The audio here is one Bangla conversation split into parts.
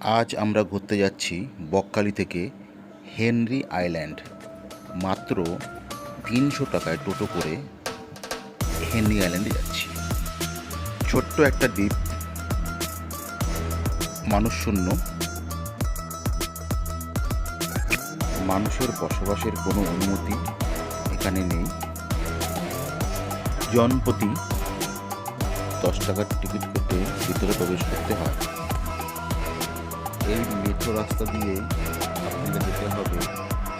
আজ আমরা ঘুরতে যাচ্ছি বকখালি থেকে হেনরি আইল্যান্ড, মাত্র তিনশো টাকায় টোটো করে হেনরি আইল্যান্ডে যাচ্ছি। ছোট্ট একটা দ্বীপ মানুষ শূন্য মানুষের বসবাসের কোনো অনুমতি এখানে নেই। জনপ্রতি দশ টাকার টিকিট কেটে ভিতরে প্রবেশ করতে হয়। এই মেট্রো রাস্তা দিয়ে আপনাদের যেতে হবে।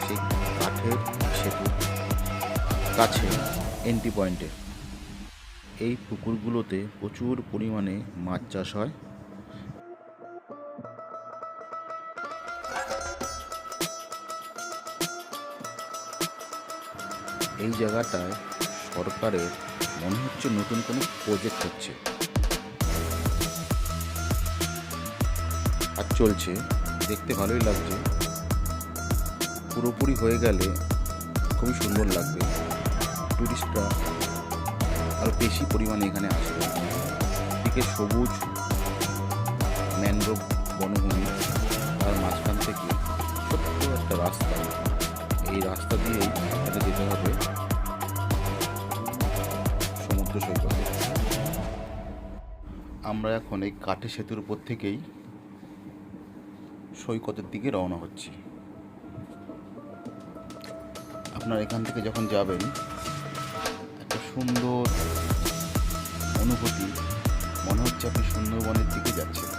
সেই কাঠের সেতু কাছে এন্ট্রি পয়েন্টে এই পুকুরগুলোতে প্রচুর পরিমাণে মাছ চাষ হয়। এই জায়গাটায় সরকারের মনে হচ্ছে নতুন কোনো প্রজেক্ট হচ্ছে। আর চলছে, দেখতে ভালোই লাগছে। পুরোপুরি হয়ে গেলে খুবই সুন্দর লাগবে। টুরিস্টরা আরও বেশি পরিমাণে এখানে আসবে। দিকে সবুজ ম্যানগ্রোভ বনভূমি, তার মাঝখান থেকে ছোট্ট একটা রাস্তা। এই রাস্তা দিয়েই আপনাকে যেতে হবে। সমুদ্র সৈকতে। আমরা এখন এই কাঠের সেতুর উপর থেকেই সৈকতের দিকে রওনা হচ্ছি। আপনার এখান থেকে যখন যাবেন, একটা সুন্দর অনুভূতি, মনে হচ্ছে আপনি সুন্দরবনের দিকে যাচ্ছেন।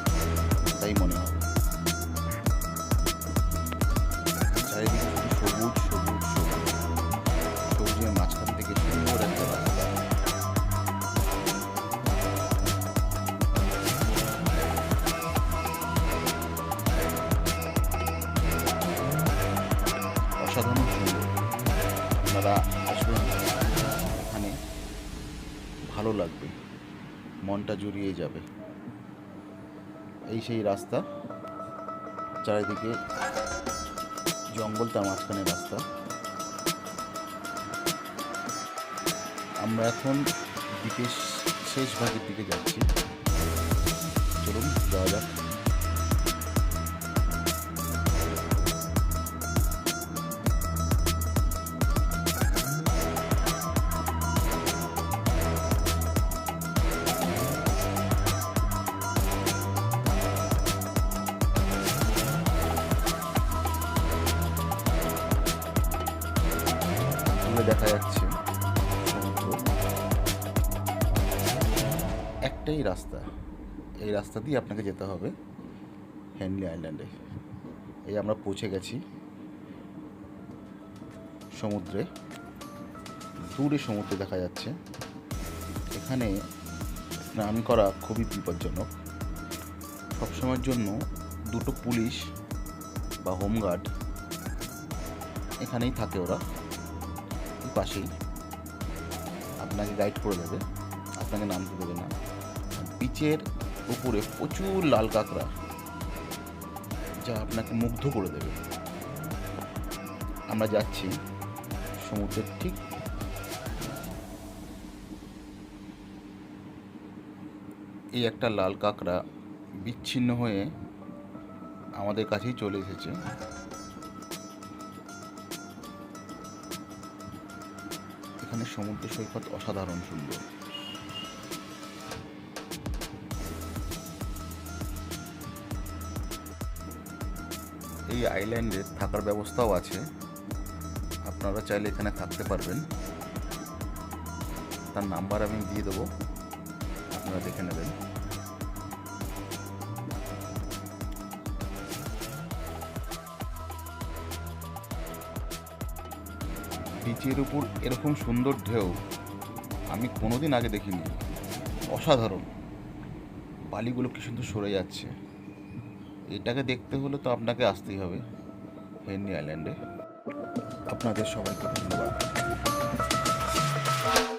অসাধারণ আপনারা আসবেন এখানে ভালো লাগবে। মনটা জুড়িয়ে যাবে। এই সেই রাস্তা। চারিদিকে জঙ্গল তার মাঝখানে রাস্তা। আমরা এখন দ্বীপের শেষ ভাগের দিকে যাচ্ছি। চলুন, যাওয়া যাক। দেখা যাচ্ছে। একটাই রাস্তা। এই রাস্তা দিয়ে আপনাকে যেতে হবে হেনলি আইল্যান্ডে। এই আমরা পৌঁছে গেছি সমুদ্রে। দূরে সমুদ্র দেখা যাচ্ছে। এখানে স্নান করা খুবই বিপজ্জনক। সবসময়ের জন্য দুটো পুলিশ বা হোমগার্ড এখানেই থাকে ওরা। পাশেই। আপনাকে গাইড করে দেবে। আপনাকে নামতে দেবে না। বিচের উপরে প্রচুর লাল কাঁকড়া, যা আপনাকে মুগ্ধ করে দেবে। আমরা যাচ্ছি সমুদ্রের ঠিক এই একটা লাল কাঁকড়া বিচ্ছিন্ন হয়ে আমাদের কাছেই চলে এসেছে। এখানে সমুদ্র সৈকত অসাধারণ সুন্দর। এই আইল্যান্ডে থাকার ব্যবস্থাও আছে। আপনারা চাইলে এখানে থাকতে পারবেন। তার নাম্বার আমি দিয়ে দেবো। আপনারা দেখে নেবেন। বিচের উপর এরকম সুন্দর ঢেউ আমি কোনোদিন আগে দেখিনি। অসাধারণ। বালিগুলো কি সুন্দর সরে যাচ্ছে। এটাকে দেখতে হলে তো আপনাকে আসতেই হবে। হেনরি আইল্যান্ডে। আপনাদের সবাইকে ধন্যবাদ।